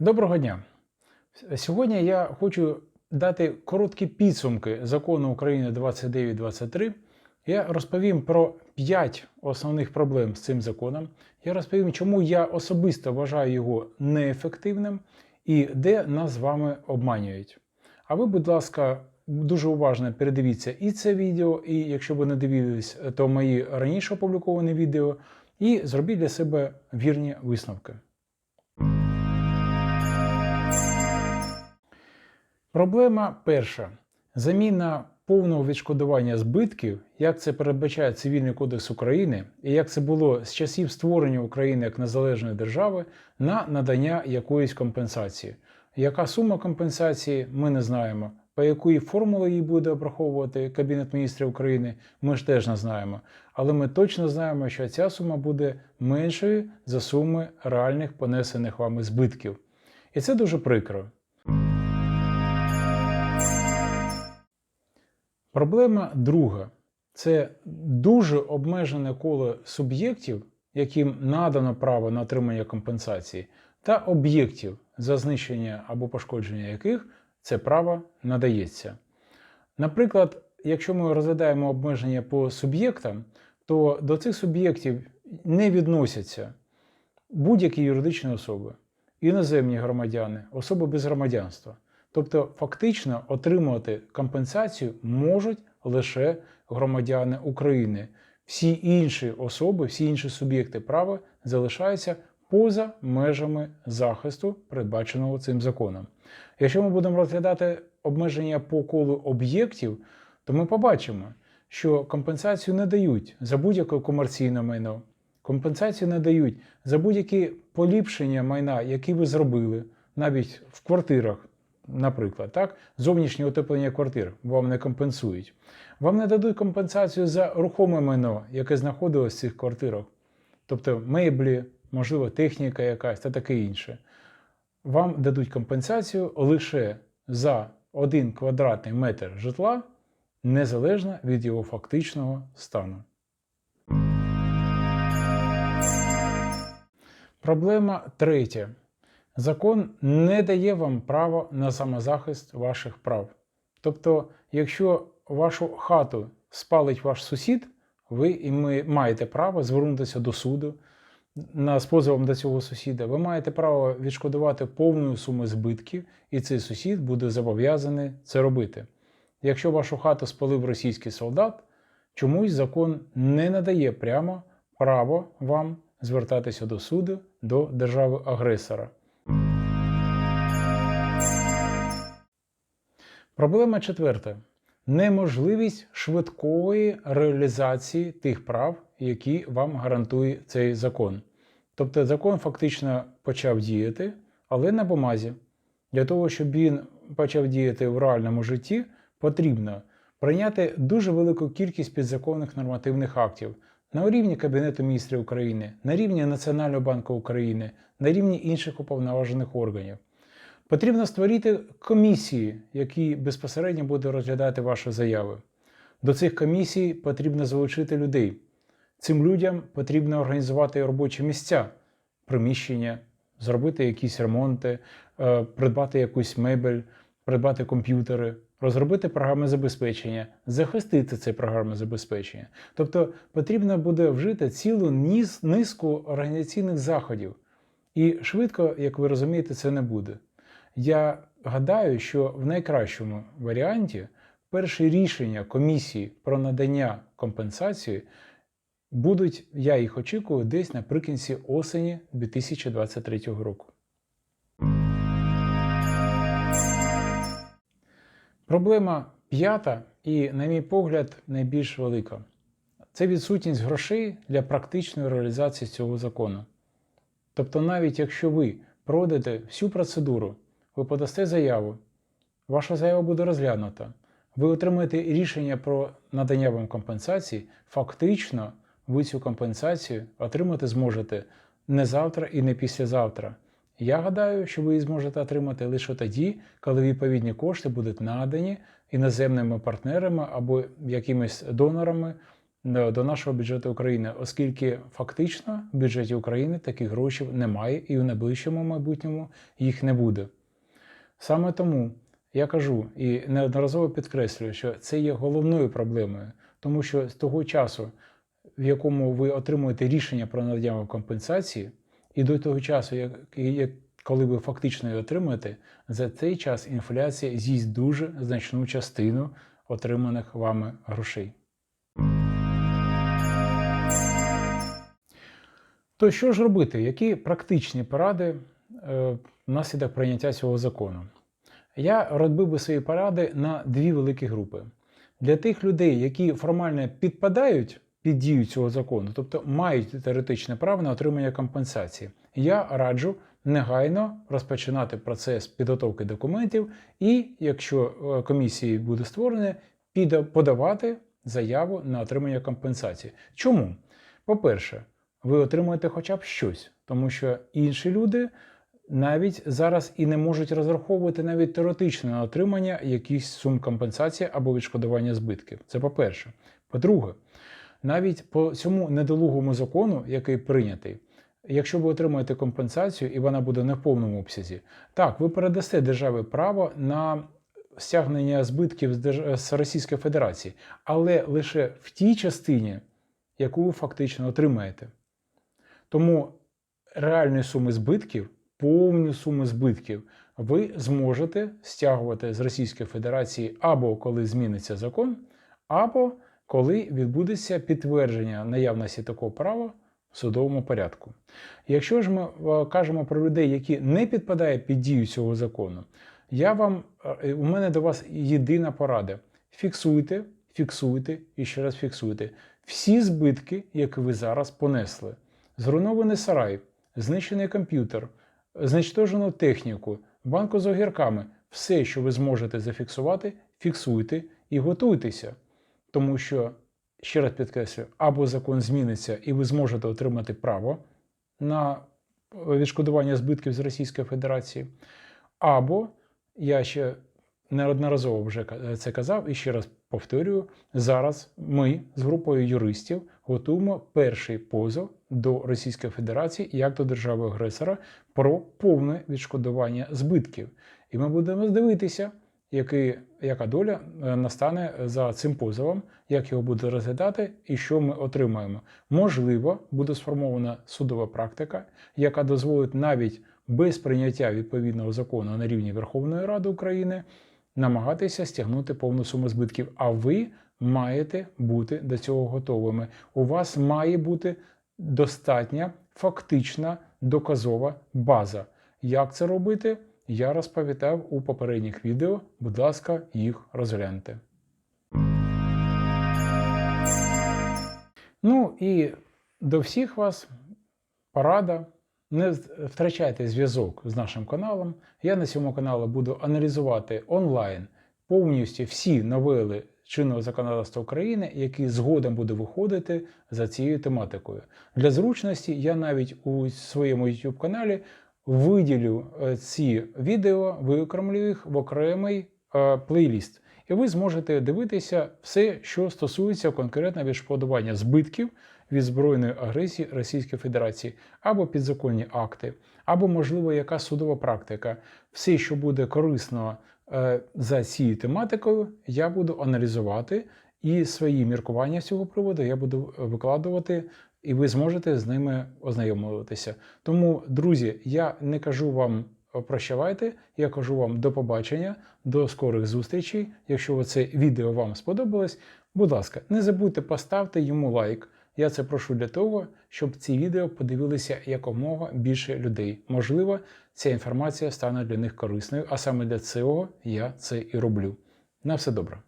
Доброго дня! Сьогодні я хочу дати короткі підсумки закону України 2923. Я розповім про 5 основних проблем з цим законом. Я розповім, чому я особисто вважаю його неефективним і де нас з вами обманюють. А ви, будь ласка, дуже уважно передивіться і це відео, і якщо ви не дивились, то мої раніше опубліковані відео, і зробіть для себе вірні висновки. Проблема перша. Заміна повного відшкодування збитків, як це передбачає Цивільний кодекс України, і як це було з часів створення України як незалежної держави, на надання якоїсь компенсації. Яка сума компенсації, ми не знаємо. По якої формули її буде обраховувати Кабінет міністрів України, ми ж теж не знаємо. Але ми точно знаємо, що ця сума буде меншою за суми реальних понесених вами збитків. І це дуже прикро. Проблема друга це дуже обмежене коло суб'єктів, яким надано право на отримання компенсації, та об'єктів, за знищення або пошкодження яких це право надається. Наприклад, якщо ми розглядаємо обмеження по суб'єктам, то до цих суб'єктів не відносяться будь-які юридичні особи, іноземні громадяни, особи без громадянства. Тобто, фактично отримувати компенсацію можуть лише громадяни України. Всі інші особи, всі інші суб'єкти права залишаються поза межами захисту, передбаченого цим законом. Якщо ми будемо розглядати обмеження по колу об'єктів, то ми побачимо, що компенсацію не дають за будь-яке комерційне майно, компенсацію не дають за будь-які поліпшення майна, які ви зробили, навіть в квартирах. Наприклад, так, зовнішнє утеплення квартир вам не компенсують. Вам не дадуть компенсацію за рухоме майно, яке знаходилось в цих квартирах, тобто меблі, можливо, техніка якась та таке інше. Вам дадуть компенсацію лише за один квадратний метр житла, незалежно від його фактичного стану. Проблема третя. Закон не дає вам право на самозахист ваших прав. Тобто, якщо вашу хату спалить ваш сусід, ви і ми маєте право звернутися до суду з позовом до цього сусіда. Ви маєте право відшкодувати повну суму збитків, і цей сусід буде зобов'язаний це робити. Якщо вашу хату спалив російський солдат, чомусь закон не надає прямо право вам звертатися до суду до держави-агресора. Проблема четверта неможливість швидкої реалізації тих прав, які вам гарантує цей закон. Тобто закон фактично почав діяти, але на бумазі. Для того, щоб він почав діяти в реальному житті, потрібно прийняти дуже велику кількість підзаконних нормативних актів на рівні Кабінету міністрів України, на рівні Національного банку України, на рівні інших уповноважених органів. Потрібно створити комісії, які безпосередньо будуть розглядати ваші заяви. До цих комісій потрібно залучити людей. Цим людям потрібно організувати робочі місця, приміщення, зробити якісь ремонти, е, придбати якусь мебель, придбати комп'ютери, розробити програми забезпечення, захистити це програми забезпечення. Тобто потрібно буде вжити цілу низку організаційних заходів. І швидко, як ви розумієте, це не буде. Я гадаю, що в найкращому варіанті перші рішення комісії про надання компенсації будуть, я їх очікую, десь наприкінці осені 2023 року. Проблема п'ята і, на мій погляд, найбільш велика це відсутність грошей для практичної реалізації цього закону. Тобто, навіть якщо ви пройдете всю процедуру, ви подасте заяву, ваша заява буде розглянута, ви отримаєте рішення про надання вам компенсації, фактично ви цю компенсацію отримати зможете не завтра і не післязавтра. Я гадаю, що ви її зможете отримати лише тоді, коли відповідні кошти будуть надані іноземними партнерами або якимись донорами до до нашого бюджету України, оскільки фактично в бюджеті України таких грошей немає і в найближчому майбутньому їх не буде. Саме тому я кажу і неодноразово підкреслюю, що це є головною проблемою, тому що з того часу, в якому ви отримуєте рішення про надання вам компенсації, і до того часу, як, як коли ви фактично її отримаєте, за цей час інфляція з'їсть дуже значну частину отриманих вами грошей. То що ж робити? Які практичні поради внаслідок прийняття цього закону? Я розбив би свої поради на дві великі групи. Для тих людей, які формально підпадають під дію цього закону, тобто мають теоретичне право на отримання компенсації, я раджу негайно розпочинати процес підготовки документів, і, якщо е, комісії буде створене, подавати заяву на отримання компенсації. Чому? По-перше, ви отримуєте хоча б щось, тому що інші люди навіть зараз і не можуть розраховувати навіть теоретично на отримання якихось сум компенсації або відшкодування збитків. Це по-перше. По-друге, навіть по цьому недолугому закону, який прийнятий, якщо ви отримаєте компенсацію і вона буде не в повному обсязі, так, ви передасте державі право на стягнення збитків з, Держ... з Російської Федерації, але лише в тій частині, яку ви фактично отримаєте. Тому реальні суми збитків, повні суми збитків, ви зможете стягувати з Російської Федерації або коли зміниться закон, або коли відбудеться підтвердження наявності такого права в судовому порядку. Якщо ж ми е, кажемо про людей, які не підпадають під дію цього закону, я вам, е, у мене до вас єдина порада: фіксуйте, фіксуйте і ще раз фіксуйте всі збитки, які ви зараз понесли. Зруйнований сарай, знищений комп'ютер, знищену техніку, банку з огірками, все, що ви зможете зафіксувати, фіксуйте і готуйтеся. Тому що, ще раз підкреслюю, або закон зміниться, і ви зможете отримати право на відшкодування збитків з Російської Федерації, або я ще неодноразово вже це казав і ще раз повторюю: зараз ми з групою юристів готуємо перший позов до Російської Федерації як до держави-агресора про повне відшкодування збитків. І ми будемо дивитися, який, яка доля е, настане за цим позовом, як його буде розглядати і що ми отримаємо. Можливо, буде сформована судова практика, яка дозволить навіть без прийняття відповідного закону на рівні Верховної Ради України намагатися стягнути повну суму збитків. А ви маєте бути до цього готовими. У вас має бути достатня фактична доказова база. Як це робити? Я розповідав у попередніх відео. Будь ласка, їх розгляньте. Ну і до всіх вас порада. Не втрачайте зв'язок з нашим каналом. Я на цьому каналі буду аналізувати онлайн повністю всі новели чинного законодавства України, які згодом буде виходити за цією тематикою. Для зручності я навіть у своєму YouTube каналі виділю е, ці відео, виокремлю їх в окремий е, плейліст. І ви зможете дивитися все, що стосується конкретно відшкодування збитків від збройної агресії Російської Федерації, або підзаконні акти, або, можливо, яка судова практика. Все, що буде корисно е, за цією тематикою, я буду аналізувати і свої міркування з цього приводу я буду викладувати. І ви зможете з ними ознайомитися. Тому, друзі, я не кажу вам прощавайте, я кажу вам до побачення, до скорих зустрічей. Якщо це відео вам сподобалось, будь ласка, не забудьте поставити йому лайк. Я це прошу для того, щоб ці відео подивилися якомога більше людей. Можливо, ця інформація стане для них корисною, а саме для цього я це і роблю. На все добре.